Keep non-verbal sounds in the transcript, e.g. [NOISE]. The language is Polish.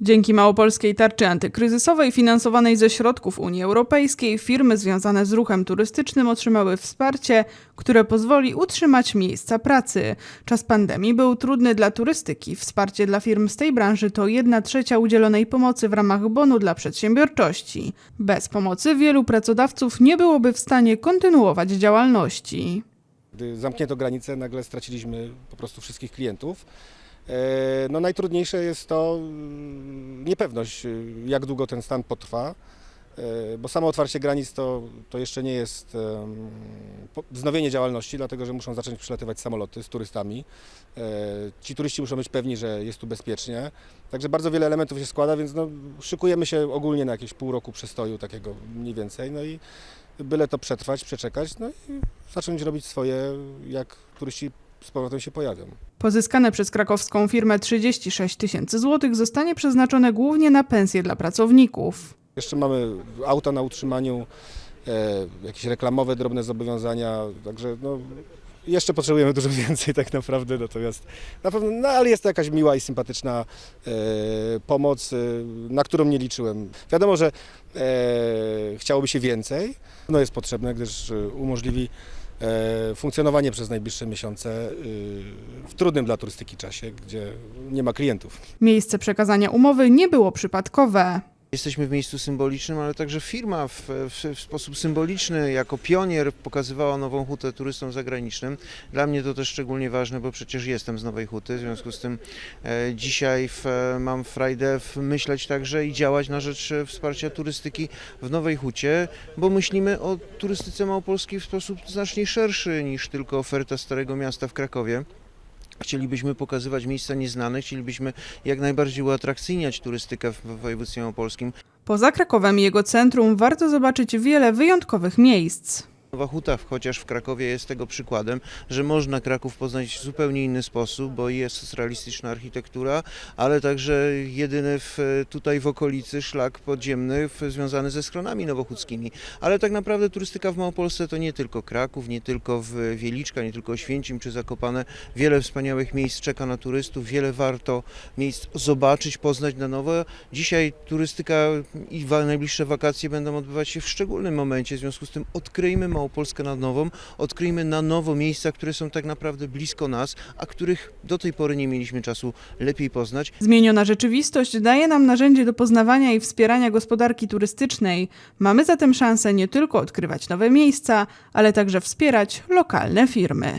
Dzięki małopolskiej tarczy antykryzysowej finansowanej ze środków Unii Europejskiej firmy związane z ruchem turystycznym otrzymały wsparcie, które pozwoli utrzymać miejsca pracy. Czas pandemii był trudny dla turystyki. Wsparcie dla firm z tej branży to 1 trzecia udzielonej pomocy w ramach bonu dla przedsiębiorczości. Bez pomocy wielu pracodawców nie byłoby w stanie kontynuować działalności. Gdy zamknięto granice, nagle straciliśmy po prostu wszystkich klientów. E, No najtrudniejsze jest to mm, niepewność, y, jak długo ten stan potrwa, e, bo samo otwarcie granic to, to jeszcze nie jest wznowienie działalności, dlatego że muszą zacząć przylatywać samoloty z turystami. E, Ci turyści muszą być pewni, że jest tu bezpiecznie. Także bardzo wiele elementów się składa, więc no, szykujemy się ogólnie na jakieś pół roku przestoju takiego mniej więcej. No i byle to przetrwać, przeczekać, no i zacząć robić swoje, jak turyści z powrotem się pojawią. Pozyskane przez krakowską firmę 36 tysięcy złotych zostanie przeznaczone głównie na pensje dla pracowników. Jeszcze mamy auta na utrzymaniu, e, jakieś reklamowe, drobne zobowiązania, także no, jeszcze potrzebujemy dużo [LAUGHS] więcej tak naprawdę, natomiast na pewno, no ale jest to jakaś miła i sympatyczna e, pomoc, e, na którą nie liczyłem. Wiadomo, że e, chciałoby się więcej, no jest potrzebne, gdyż e, umożliwi e, funkcjonowanie przez najbliższe miesiące e, w trudnym dla turystyki czasie, gdzie nie ma klientów. Miejsce przekazania umowy nie było przypadkowe. Jesteśmy w miejscu symbolicznym, ale także firma w, w, w sposób symboliczny, jako pionier pokazywała Nową Hutę turystom zagranicznym. Dla mnie to też szczególnie ważne, bo przecież jestem z Nowej Huty, w związku z tym e, dzisiaj w, mam frajdę myśleć także i działać na rzecz e, wsparcia turystyki w Nowej Hucie, bo myślimy o turystyce małopolskiej w sposób znacznie szerszy niż tylko oferta Starego Miasta w Krakowie. Chcielibyśmy pokazywać miejsca nieznane, chcielibyśmy jak najbardziej uatrakcyjniać turystykę w województwie małopolskim. Poza Krakowem i jego centrum warto zobaczyć wiele wyjątkowych miejsc. Nowa Huta, chociaż w Krakowie jest tego przykładem, że można Kraków poznać w zupełnie inny sposób, bo jest socrealistyczna architektura, ale także jedyny w, tutaj w okolicy szlak podziemny w, związany ze schronami nowochódzkimi. Ale tak naprawdę turystyka w Małopolsce to nie tylko Kraków, nie tylko w Wieliczka, nie tylko Święcim czy Zakopane. Wiele wspaniałych miejsc czeka na turystów, wiele warto miejsc zobaczyć, poznać na nowo. Dzisiaj turystyka i najbliższe wakacje będą odbywać się w szczególnym momencie, w związku z tym odkryjmy Małopolskę na nową, odkryjmy na nowo miejsca, które są tak naprawdę blisko nas, a których do tej pory nie mieliśmy czasu lepiej poznać. Zmieniona rzeczywistość daje nam narzędzie do poznawania i wspierania gospodarki turystycznej. Mamy zatem szansę nie tylko odkrywać nowe miejsca, ale także wspierać lokalne firmy.